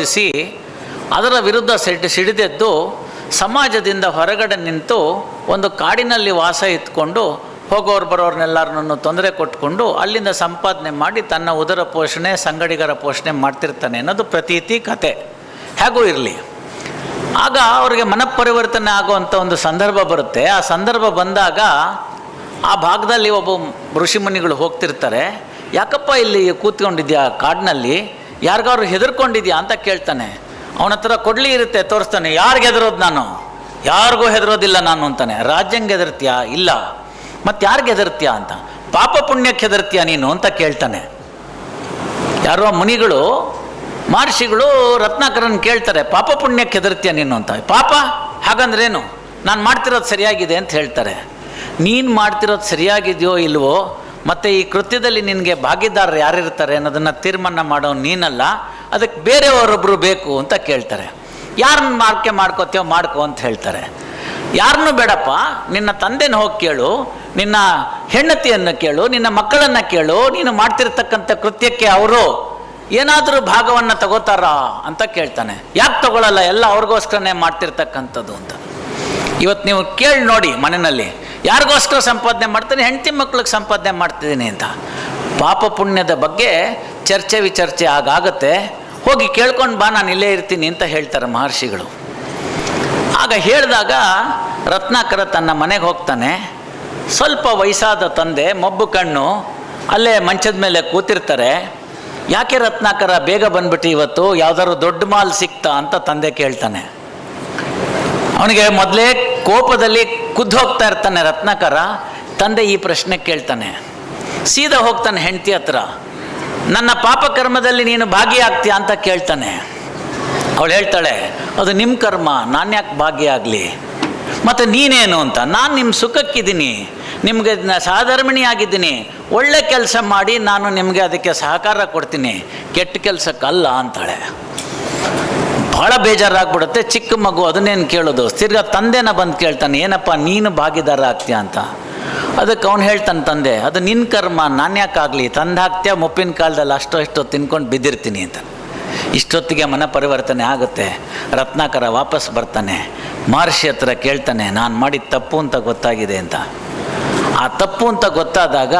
ವಿರೋಧಿಸಿ ಅದರ ವಿರುದ್ಧ ಸಿಡಿ ಸಿಡಿದೆದ್ದು ಸಮಾಜದಿಂದ ಹೊರಗಡೆ ನಿಂತು ಒಂದು ಕಾಡಿನಲ್ಲಿ ವಾಸ ಇತ್ಕೊಂಡು ಹೋಗೋರು ಬರೋರ್ನೆಲ್ಲರನ್ನು ತೊಂದರೆ ಕೊಟ್ಕೊಂಡು ಅಲ್ಲಿಂದ ಸಂಪಾದನೆ ಮಾಡಿ ತನ್ನ ಉದರ ಪೋಷಣೆ, ಸಂಗಡಿಗರ ಪೋಷಣೆ ಮಾಡ್ತಿರ್ತಾನೆ ಅನ್ನೋದು ಪ್ರತೀತಿ ಕತೆ. ಹೇಗೂ ಇರಲಿ. ಆಗ ಅವರಿಗೆ ಮನಪರಿವರ್ತನೆ ಆಗುವಂಥ ಒಂದು ಸಂದರ್ಭ ಬರುತ್ತೆ. ಆ ಸಂದರ್ಭ ಬಂದಾಗ ಆ ಭಾಗದಲ್ಲಿ ಒಬ್ಬ ಋಷಿಮುನಿಗಳು ಹೋಗ್ತಿರ್ತಾರೆ. ಯಾಕಪ್ಪ ಇಲ್ಲಿ ಕೂತ್ಕೊಂಡಿದ್ಯಾ ಕಾಡಿನಲ್ಲಿ? ಯಾರಿಗಾದ್ರು ಹೆದರ್ಕೊಂಡಿದ್ಯಾ ಅಂತ ಕೇಳ್ತಾನೆ. ಅವನ ಹತ್ರ ಕೊಡ್ಲಿ ಇರುತ್ತೆ, ತೋರಿಸ್ತಾನೆ, ಯಾರಿಗೆ ಹೆದರೋದು ನಾನು? ಯಾರಿಗೂ ಹೆದರೋದಿಲ್ಲ ನಾನು ಅಂತಾನೆ. ರಾಜ್ಯಂಗೆ ಹೆದರ್ತೀಯಾ? ಇಲ್ಲ. ಮತ್ತು ಯಾರಿಗೆ ಹೆದರ್ತೀಯಾ ಅಂತ? ಪಾಪ ಪುಣ್ಯಕ್ಕೆ ಹೆದರ್ತೀಯಾ ನೀನು ಅಂತ ಕೇಳ್ತಾನೆ. ಯಾರೋ ಮುನಿಗಳು, ಮಹರ್ಷಿಗಳು, ರತ್ನಾಕರನ್ ಕೇಳ್ತಾರೆ, ಪಾಪ ಪುಣ್ಯಕ್ಕೆ ಹೆದರ್ತೀಯ ನೀನು ಅಂತ? ಪಾಪ? ಹಾಗಂದ್ರೇನು? ನಾನು ಮಾಡ್ತಿರೋದು ಸರಿಯಾಗಿದೆ ಅಂತ ಹೇಳ್ತಾರೆ. ನೀನು ಮಾಡ್ತಿರೋದು ಸರಿಯಾಗಿದೆಯೋ ಇಲ್ವೋ ಮತ್ತು ಈ ಕೃತ್ಯದಲ್ಲಿ ನಿನಗೆ ಭಾಗಿದಾರರು ಯಾರಿರ್ತಾರೆ ಅನ್ನೋದನ್ನು ತೀರ್ಮಾನ ಮಾಡೋ ನೀನಲ್ಲ, ಅದಕ್ಕೆ ಬೇರೆಯವರೊಬ್ಬರು ಬೇಕು ಅಂತ ಕೇಳ್ತಾರೆ. ಯಾರನ್ನ ಮಾರ್ಕೆ ಮಾಡ್ಕೋತೀವೋ ಮಾಡ್ಕೋ ಅಂತ ಹೇಳ್ತಾರೆ. ಯಾರನ್ನೂ ಬೇಡಪ್ಪ, ನಿನ್ನ ತಂದೆನ ಹೋಗಿ ಕೇಳು, ನಿನ್ನ ಹೆಂಡತಿಯನ್ನು ಕೇಳು, ನಿನ್ನ ಮಕ್ಕಳನ್ನು ಕೇಳು, ನೀನು ಮಾಡ್ತಿರ್ತಕ್ಕಂಥ ಕೃತ್ಯಕ್ಕೆ ಅವರು ಏನಾದರೂ ಭಾಗವನ್ನು ತಗೋತಾರಾ ಅಂತ ಕೇಳ್ತಾನೆ. ಯಾಕೆ ತಗೊಳ್ಳಲ್ಲ ಎಲ್ಲ ಅವ್ರಿಗೋಸ್ಕರನೇ ಮಾಡ್ತಿರ್ತಕ್ಕಂಥದ್ದು ಅಂತ. ಇವತ್ತು ನೀವು ಕೇಳಿ ನೋಡಿ ಮನೆಯಲ್ಲಿ, ಯಾರಿಗೋಸ್ಕರ ಸಂಪಾದನೆ ಮಾಡ್ತೀನಿ, ಹೆಂಡತಿ ಮಕ್ಳಿಗೆ ಸಂಪಾದನೆ ಮಾಡ್ತಿದ್ದೀನಿ ಅಂತ. ಪಾಪ ಪುಣ್ಯದ ಬಗ್ಗೆ ಚರ್ಚೆ ವಿಚರ್ಚೆ ಆಗಾಗತ್ತೆ, ಹೋಗಿ ಕೇಳ್ಕೊಂಡು ಬಾ, ನಾನು ಇಲ್ಲೇ ಇರ್ತೀನಿ ಅಂತ ಹೇಳ್ತಾರೆ ಮಹರ್ಷಿಗಳು. ಆಗ ಹೇಳಿದಾಗ ರತ್ನಾಕರ ತನ್ನ ಮನೆಗೆ ಹೋಗ್ತಾನೆ, ಸ್ವಲ್ಪ ವಯಸ್ಸಾದ ತಂದೆ, ಮಬ್ಬು ಕಣ್ಣು, ಅಲ್ಲೇ ಮಂಚದ ಮೇಲೆ ಕೂತಿರ್ತಾರೆ. ಯಾಕೆ ರತ್ನಾಕರ ಬೇಗ ಬಂದ್ಬಿಟ್ಟು ಇವತ್ತು, ಯಾವ್ದಾದ್ರು ದೊಡ್ಡ ಮಾಲ್ ಸಿಕ್ತಾ ಅಂತ ತಂದೆ ಕೇಳ್ತಾನೆ. ಅವನಿಗೆ ಮೊದಲೇ ಕೋಪದಲ್ಲಿ ಕುದ್ದು ಹೋಗ್ತಾ ಇರ್ತಾನೆ ರತ್ನಾಕರ, ತಂದೆ ಈ ಪ್ರಶ್ನೆ ಕೇಳ್ತಾನೆ. ಸೀದಾ ಹೋಗ್ತಾನೆ ಹೆಂಡತಿ ಹತ್ರ, ನನ್ನ ಪಾಪಕರ್ಮದಲ್ಲಿ ನೀನು ಭಾಗಿಯಾಗ್ತೀಯ? ಅಂತ ಕೇಳ್ತಾನೆ. ಅವಳು ಹೇಳ್ತಾಳೆ, ಅದು ನಿಮ್ಮ ಕರ್ಮ, ನಾನು ಯಾಕೆ ಭಾಗಿಯಾಗಲಿ? ಮತ್ತು ನೀನೇನು ಅಂತ? ನಾನು ನಿಮ್ಮ ಸುಖಕ್ಕಿದ್ದೀನಿ, ನಿಮಗೆ ಸಾಧರ್ಮಿಣಿಯಾಗಿದ್ದೀನಿ ಒಳ್ಳೆ ಕೆಲಸ ಮಾಡಿ ನಾನು ನಿಮಗೆ ಅದಕ್ಕೆ ಸಹಕಾರ ಕೊಡ್ತೀನಿ. ಕೆಟ್ಟ ಕೆಲಸಕ್ಕಲ್ಲ ಅಂತಾಳೆ. ಭಾಳ ಬೇಜಾರಾಗ್ಬಿಡುತ್ತೆ. ಚಿಕ್ಕ ಮಗು ಅದನ್ನೇನು ಕೇಳೋದು? ತಿರ್ಗಾ ತಂದೆನ ಬಂದು ಕೇಳ್ತಾನೆ, ಏನಪ್ಪ, ನೀನು ಭಾಗಿದಾರ ಆಗ್ತೀಯ? ಅಂತ. ಅದಕ್ಕೆ ಅವ್ನು ಹೇಳ್ತಾನೆ ತಂದೆ, ಅದು ನಿನ್ನ ಕರ್ಮ, ನಾನು ಯಾಕಾಗಲಿ ತಂದು ಹಾಕ್ತೀಯ, ಮುಪ್ಪಿನ ಕಾಲದಲ್ಲಿ ಅಷ್ಟೋ ಇಷ್ಟೋ ತಿನ್ಕೊಂಡು ಬಿದ್ದಿರ್ತೀನಿ ಅಂತ. ಇಷ್ಟೊತ್ತಿಗೆ ಮನ ಪರಿವರ್ತನೆ ಆಗುತ್ತೆ. ರತ್ನಾಕರ ವಾಪಸ್ ಬರ್ತಾನೆ. ಮಹರ್ಷಿ ಹತ್ರ ಕೇಳ್ತಾನೆ, ನಾನು ಮಾಡಿದ ತಪ್ಪು ಅಂತ ಗೊತ್ತಾಗಿದೆ ಅಂತ. ಆ ತಪ್ಪು ಅಂತ ಗೊತ್ತಾದಾಗ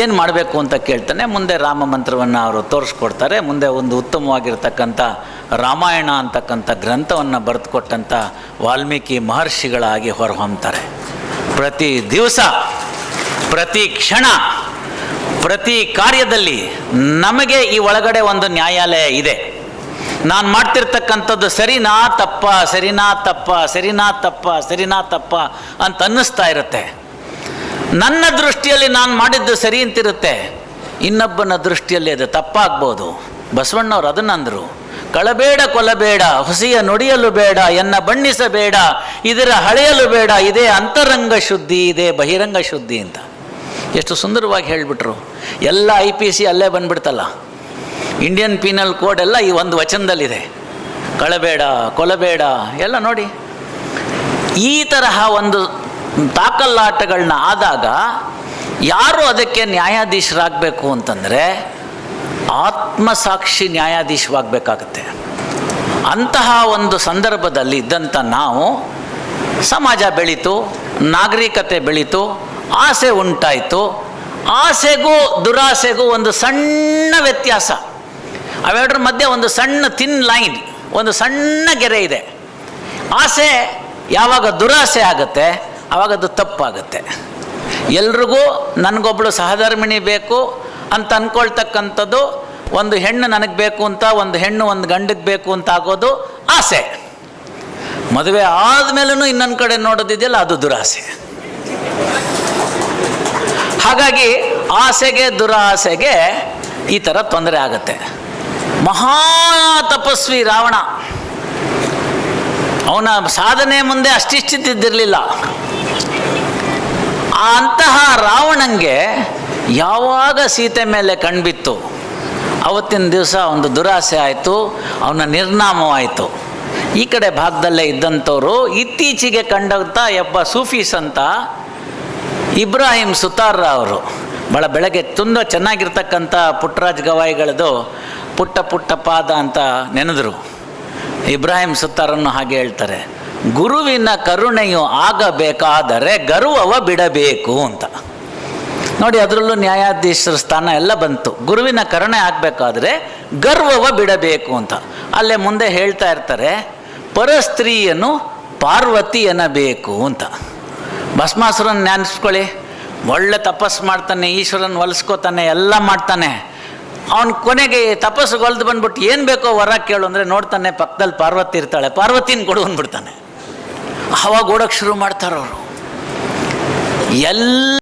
ಏನು ಮಾಡಬೇಕು ಅಂತ ಕೇಳ್ತಾನೆ. ಮುಂದೆ ರಾಮ ಮಂತ್ರವನ್ನು ಅವರು ತೋರಿಸ್ಕೊಡ್ತಾರೆ. ಮುಂದೆ ಒಂದು ಉತ್ತಮವಾಗಿರ್ತಕ್ಕಂಥ ರಾಮಾಯಣ ಅಂತಕ್ಕಂಥ ಗ್ರಂಥವನ್ನು ಬರೆದುಕೊಟ್ಟಂಥ ವಾಲ್ಮೀಕಿ ಮಹರ್ಷಿಗಳಾಗಿ ಹೊರಹೊಮ್ತಾರೆ. ಪ್ರತಿ ದಿವಸ, ಪ್ರತಿ ಕ್ಷಣ, ಪ್ರತಿ ಕಾರ್ಯದಲ್ಲಿ ನಮಗೆ ಈ ಒಳಗಡೆ ಒಂದು ನ್ಯಾಯಾಲಯ ಇದೆ. ನಾನು ಮಾಡ್ತಿರ್ತಕ್ಕಂಥದ್ದು ಸರಿನಾ ತಪ್ಪ ಸರಿನಾ ತಪ್ಪ ಸರಿನಾ ತಪ್ಪ ಸರಿನಾ ತಪ್ಪ ಅಂತ ಅನ್ನಿಸ್ತಾ ಇರುತ್ತೆ. ನನ್ನ ದೃಷ್ಟಿಯಲ್ಲಿ ನಾನು ಮಾಡಿದ್ದು ಸರಿ ಅಂತಿರುತ್ತೆ. ಇನ್ನೊಬ್ಬನ ದೃಷ್ಟಿಯಲ್ಲಿ ಅದು ತಪ್ಪಾಗ್ಬೋದು. ಬಸವಣ್ಣವ್ರು ಅದನ್ನಂದರು ಕಳಬೇಡ ಕೊಲಬೇಡ ಹೊಸಿಯ ನುಡಿಯಲು ಬೇಡ, ಎನ್ನ ಬಣ್ಣಿಸಬೇಡ, ಇದರ ಹಳೆಯಲು ಬೇಡ, ಇದೇ ಅಂತರಂಗ ಶುದ್ಧಿ, ಇದೇ ಬಹಿರಂಗ ಶುದ್ಧಿ ಅಂತ. ಎಷ್ಟು ಸುಂದರವಾಗಿ ಹೇಳಿಬಿಟ್ರು. ಎಲ್ಲ ಐ ಪಿ ಸಿ ಅಲ್ಲೇ ಬಂದ್ಬಿಡ್ತಲ್ಲ. ಇಂಡಿಯನ್ ಪೀನಲ್ ಕೋಡ್ ಎಲ್ಲ ಈ ಒಂದು ವಚನದಲ್ಲಿದೆ. ಕಳಬೇಡ ಕೊಲಬೇಡ ಎಲ್ಲ ನೋಡಿ. ಈ ತರಹ ಒಂದು ತಾಕಲ್ಲಾಟಗಳನ್ನ ಆದಾಗ ಯಾರು ಅದಕ್ಕೆ ನ್ಯಾಯಾಧೀಶರಾಗಬೇಕು ಅಂತಂದರೆ ಆತ್ಮಸಾಕ್ಷಿ ನ್ಯಾಯಾಧೀಶವಾಗಬೇಕಾಗತ್ತೆ. ಅಂತಹ ಒಂದು ಸಂದರ್ಭದಲ್ಲಿ ಇದ್ದಂಥ ನಾವು ಸಮಾಜ ಬೆಳೀತು, ನಾಗರಿಕತೆ ಬೆಳೀತು, ಆಸೆ ಉಂಟಾಯಿತು. ಆಸೆಗೂ ದುರಾಸೆಗೂ ಒಂದು ಸಣ್ಣ ವ್ಯತ್ಯಾಸ. ಅವೆರಡರ ಮಧ್ಯೆ ಒಂದು ಸಣ್ಣ ತಿನ್ ಲೈನ್ ಒಂದು ಸಣ್ಣ ಗೆರೆ ಇದೆ. ಆಸೆ ಯಾವಾಗ ದುರಾಸೆ ಆಗುತ್ತೆ ಆವಾಗ ಅದು ತಪ್ಪಾಗುತ್ತೆ. ಎಲ್ರಿಗೂ ನನಗೊಬ್ಬಳು ಸಹಧರ್ಮಿಣಿ ಬೇಕು ಅಂತ ಅಂದ್ಕೊಳ್ತಕ್ಕಂಥದ್ದು ಒಂದು ಹೆಣ್ಣು ನನಗೆ ಬೇಕು ಅಂತ, ಒಂದು ಹೆಣ್ಣು ಒಂದು ಗಂಡಕ್ಕೆ ಬೇಕು ಅಂತ ಆಗೋದು ಆಸೆ. ಮದುವೆ ಆದಮೇಲೂ ಇನ್ನೊಂದು ಕಡೆ ನೋಡೋದಿದೆಯಲ್ಲ, ಅದು ದುರಾಸೆ. ಹಾಗಾಗಿ ಆಸೆಗೆ ದುರಾಸೆಗೆ ಈ ಥರ ತೊಂದರೆ ಆಗುತ್ತೆ. ಮಹಾ ತಪಸ್ವಿ ರಾವಣ. ಅವನ ಸಾಧನೆ ಮುಂದೆ ಅಷ್ಟಿಷ್ಟಿದ್ದಿರಲಿಲ್ಲ. ಅಂತಹ ರಾವಣಂಗೆ ಯಾವಾಗ ಸೀತೆ ಮೇಲೆ ಕಣ್ಬಿತ್ತು? ಅವತ್ತಿನ ದಿವಸ ಒಂದು ದುರಾಸೆ ಆಯಿತು, ಅವನ ನಿರ್ನಾಮವಾಯಿತು. ಈ ಕಡೆ ಭಾಗದಲ್ಲೇ ಇದ್ದಂಥವರು ಇತ್ತೀಚೆಗೆ ಕಂಡಂಥ ಒಬ್ಬ ಸೂಫೀಸ್ ಅಂತ ಇಬ್ರಾಹಿಂ ಸುತಾರ್ ಅವರು. ಭಾಳ ಬೆಳಗ್ಗೆ ತುಂಬ ಚೆನ್ನಾಗಿರ್ತಕ್ಕಂಥ ಪುಟ್ಟರಾಜ್ ಗವಾಯಿಗಳದು ಪುಟ್ಟ ಪುಟ್ಟ ಪಾದ ಅಂತ ನೆನೆದರು. ಇಬ್ರಾಹಿಂ ಸುತ್ತಾರನ್ನು ಹಾಗೆ ಹೇಳ್ತಾರೆ, ಗುರುವಿನ ಕರುಣೆಯು ಆಗಬೇಕಾದರೆ ಗರ್ವವ ಬಿಡಬೇಕು ಅಂತ. ನೋಡಿ, ಅದರಲ್ಲೂ ನ್ಯಾಯಾಧೀಶರ ಸ್ಥಾನ ಎಲ್ಲ ಬಂತು. ಗುರುವಿನ ಕರುಣೆ ಆಗಬೇಕಾದ್ರೆ ಗರ್ವವ ಬಿಡಬೇಕು ಅಂತ. ಅಲ್ಲೇ ಮುಂದೆ ಹೇಳ್ತಾ ಇರ್ತಾರೆ ಪರಸ್ತ್ರೀಯನ್ನು ಪಾರ್ವತಿ ಎನ್ನಬೇಕು ಅಂತ. ಭಸ್ಮಾಸುರನ್ ನೆನೆಸ್ಕೊಳ್ಳಿ ಒಳ್ಳೆ ತಪಸ್ಸು ಮಾಡ್ತಾನೆ, ಈಶ್ವರನ್ ಹೊಲಿಸ್ಕೋತಾನೆ ಎಲ್ಲ ಮಾಡ್ತಾನೆ. ಅವನು ಕೊನೆಗೆ ತಪಸ್ಸು ಹೊಲ್ದು ಬಂದ್ಬಿಟ್ಟು ಏನು ಬೇಕೋ ವರ ಕೇಳು ಅಂದರೆ ನೋಡ್ತಾನೆ, ಪಕ್ಕದಲ್ಲಿ ಪಾರ್ವತಿ ಇರ್ತಾಳೆ. ಪಾರ್ವತಿನ ಕೊಡು ಅಂದ್ಬಿಡ್ತಾನೆ. ಅವಾಗ ಓಡೋಕ್ಕೆ ಶುರು ಮಾಡ್ತಾರವರು. ಎಲ್ಲ